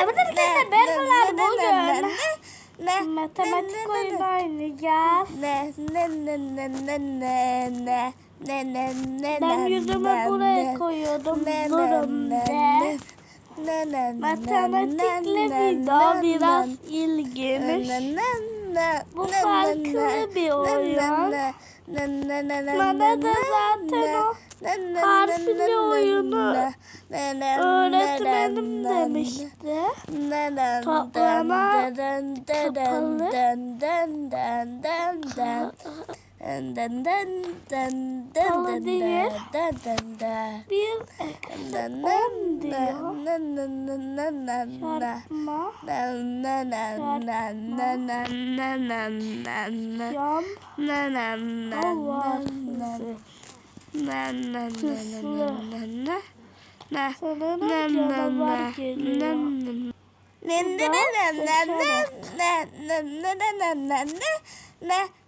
Arkadaşlar merhabalar bugün matematik oyunu oynayacağız. Ben yüzümü buraya koyuyordum durun de. Matematikle video biraz ilginç. Bu farklı bir oyun. Bana da zaten o harfli oyunu öğretmenim demişti. Toplama kapalı. Kapalı değil. Bir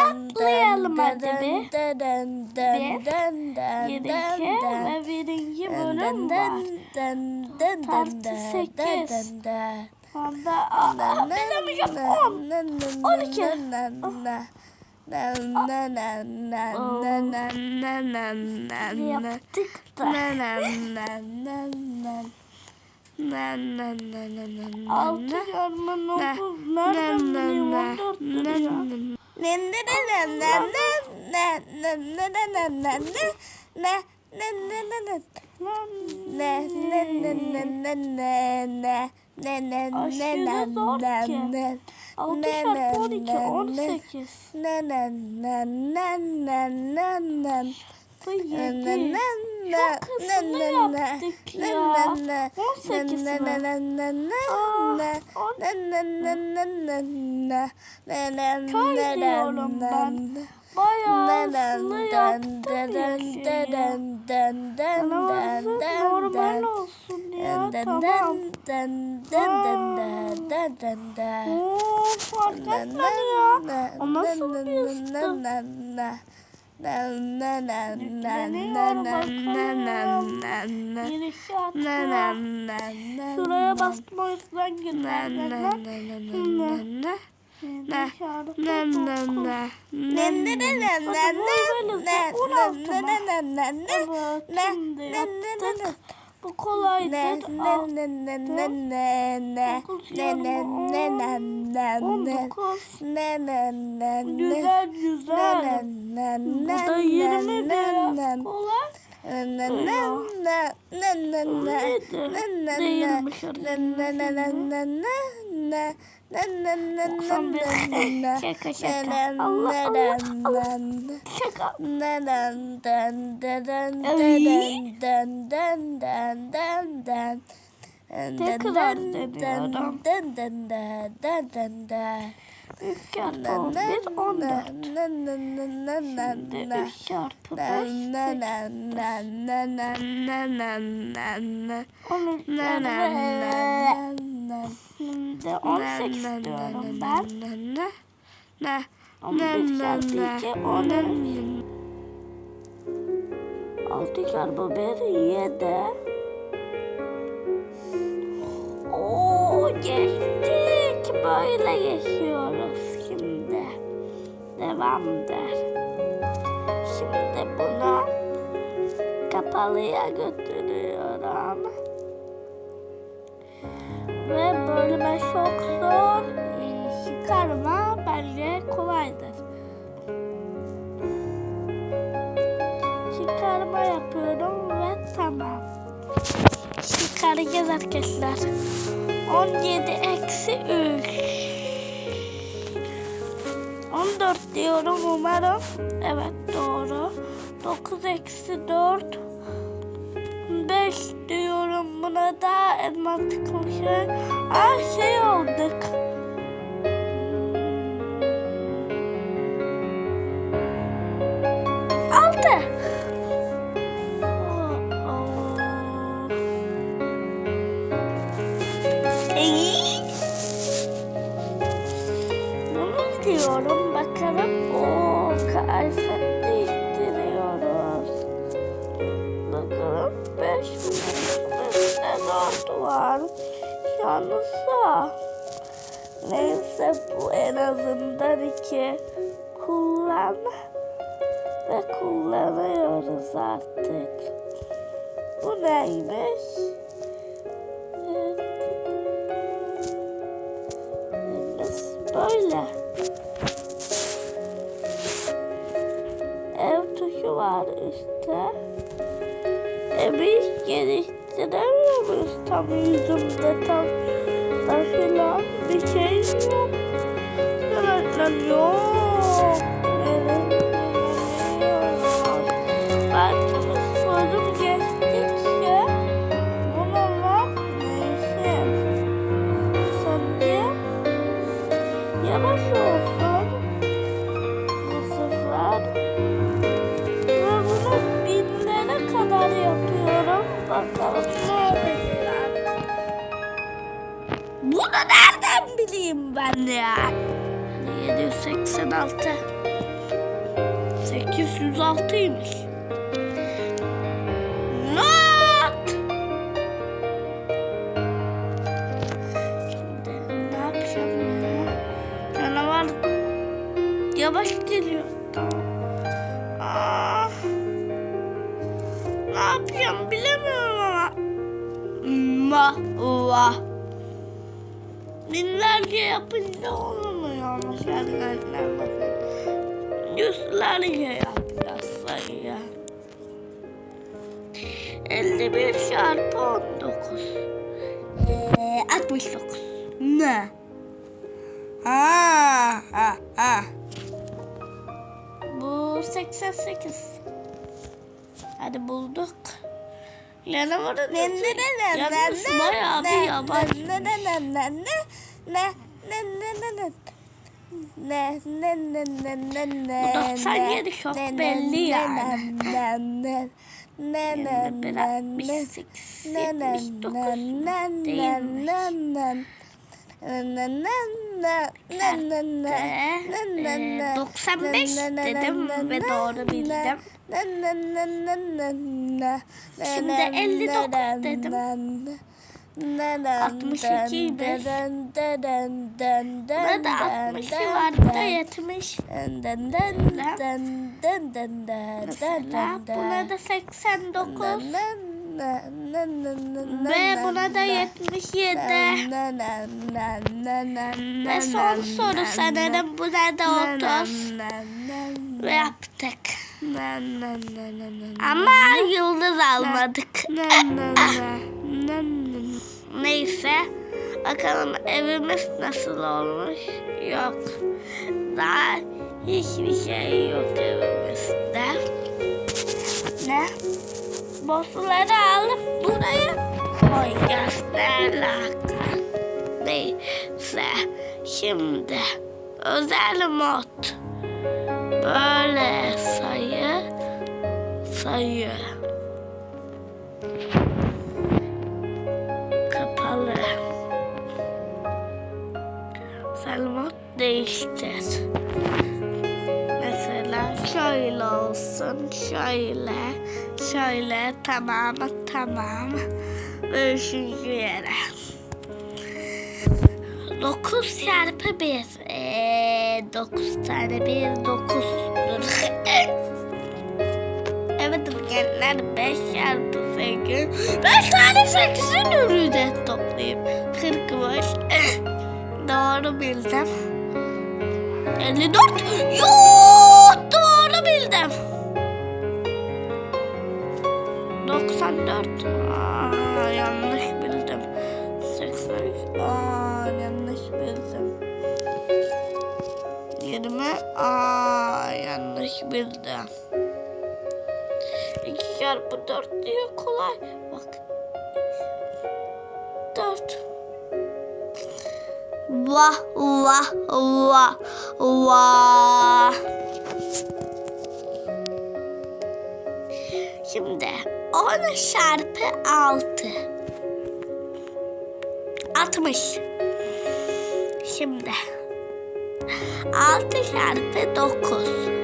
Atlayalım hadi bir. Yedinci ve birinci bölüm var. Tartı sekiz. Onda aa, bilemeyeceğim on. On iki. Yaptık da. Altı yarımın oldu. Nereden bileyim? On dört lira. Aşırı zor ki. Altı çarpı on iki, on sekiz. Bu yedi. Çok hızlı yaptık ya. On sekiz mi? Aa, on- Köy diyorum ben. Bayağı hızlı yaptık ya normal olsun ya tamam. Oo, fark etmedi ya. O nasıl bir ıstı? Şuraya bastım o yüzden gönderdiler. Bu kolaydı. Okul 19. Güzel güzel. Burada 20 lira kolay. Şaka şaka. Tekrar deniyorum. Üç çarpı on bir on dört. Şimdi üç çarpı beş on üç çarpı Şimdi on sekiz diyorum ben. On bir çarpı iki on üç. Altı çarpı bir yedi. Geçtik. Böyle geçiyoruz şimdi. Devamdır. Şimdi bunu kapalıya götürüyorum. Ve bölme çok zor. Çıkarma bence kolaydır. Çıkarma yapıyorum ve tamam. Çıkaracağız arkadaşlar. 17 eksi 3. 14 diyorum umarım. Evet doğru. 9 eksi 4. 5 diyorum buna da mantıklı şey. Aa şey Bakalım 5 ne dört var. Yanlışsa. Neyse bu en azından iki. Kullan. Ve kullanıyoruz artık. Bu neymiş? Böyle. Ev tuşu var işte. Evi hiç geliştiremiyor muyuz tam yüzümde tam da filan bir şey yok. Yönetmen yok. Yavaş geliyor. Ah. Ne yapacağım bilemiyorum ama. Ma, va. Binlerce yapınca olmuyor ama şarkılarından bakın. Yüzlerce yapacağız sayıya. 51 çarpı 19. Ee, 69. Ne? Ha, ha, ha. 188. Hadi bulduk. Lanamar'ın yalnız bayağı bir yabancı. Bu 97 çok belli yani. yani biraz 78, 79 değil mi? 95 e, e, dedim ve doğru bildim. Şimdi 59 dedim. 62 Burada 60 vardı 70. Mesela buna da 89 ve buna da 77. Ve son soru sanırım buna da 30 ve yaptık. Ama yıldız almadık. Neyse. Bakalım evimiz nasıl olmuş? Yok. Daha hiçbir şey yok evimizde. Ne? Bossları alıp buraya alaka? Neyse. Şimdi özel mod. Böyle sayı sayı. Kapalı. Selmat değiştir. Şöyle olsun, şöyle, şöyle, tamam, tamam. Ve üçüncü yere. 9 çarpı 1. Eee 9 tane 1 9'dur. evet gençler 5 çarpı 8. 5 tane 8'in ürünü toplayayım. 40 var. Doğru bildim. 54. Yoo, Arkadaşlar bu dört diyor kolay. Bak. Dört. Vah vah vah vah. Şimdi 10 çarpı 6. 60. Şimdi 6 çarpı 9.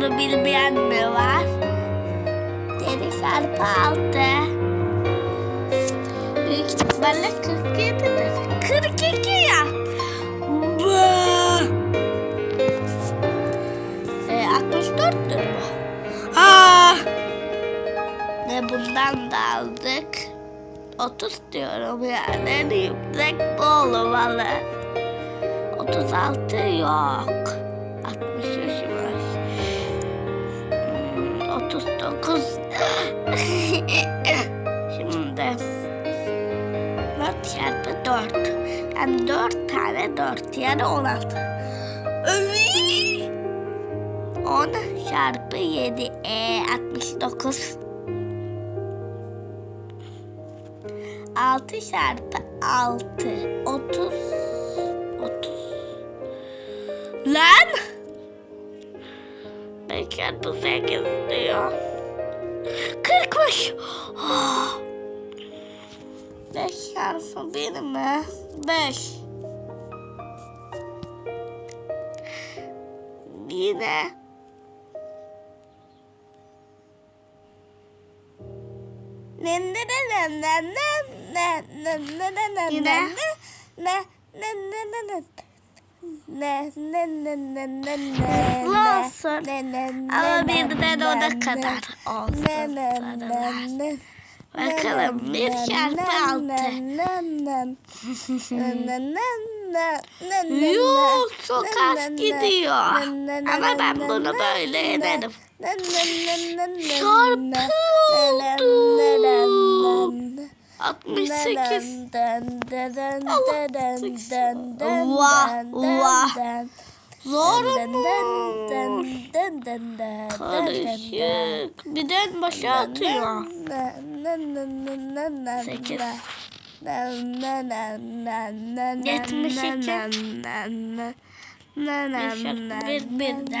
81. Bunu bilmeyen mi var? 7 çarpı 6. Büyük ihtimalle 47'dir. 42 ya. E, 64'tür bu. Aa! Ve bundan da aldık. 30 diyorum yani. En yüksek bu olmalı. 36 yok. dört. Yani dört tane dört yani on altı. On çarpı yedi e altmış dokuz. Altı çarpı altı otuz. Otuz. Lan! Ben çarpı sekiz diyor. Kırkmış. Oh. Beş harfi bir mi? Beş. Yine. Yine. Mutlu olsun. Ama bir de orada kadar olsun. Bakalım bir çarpı altı. Yok çok az gidiyor. Ama ben bunu böyle ederim. Çarpı oldu. 68. Vah vah. Zor mu? Karışık. Birden başa atıyor. Sekiz. 72 bir bir de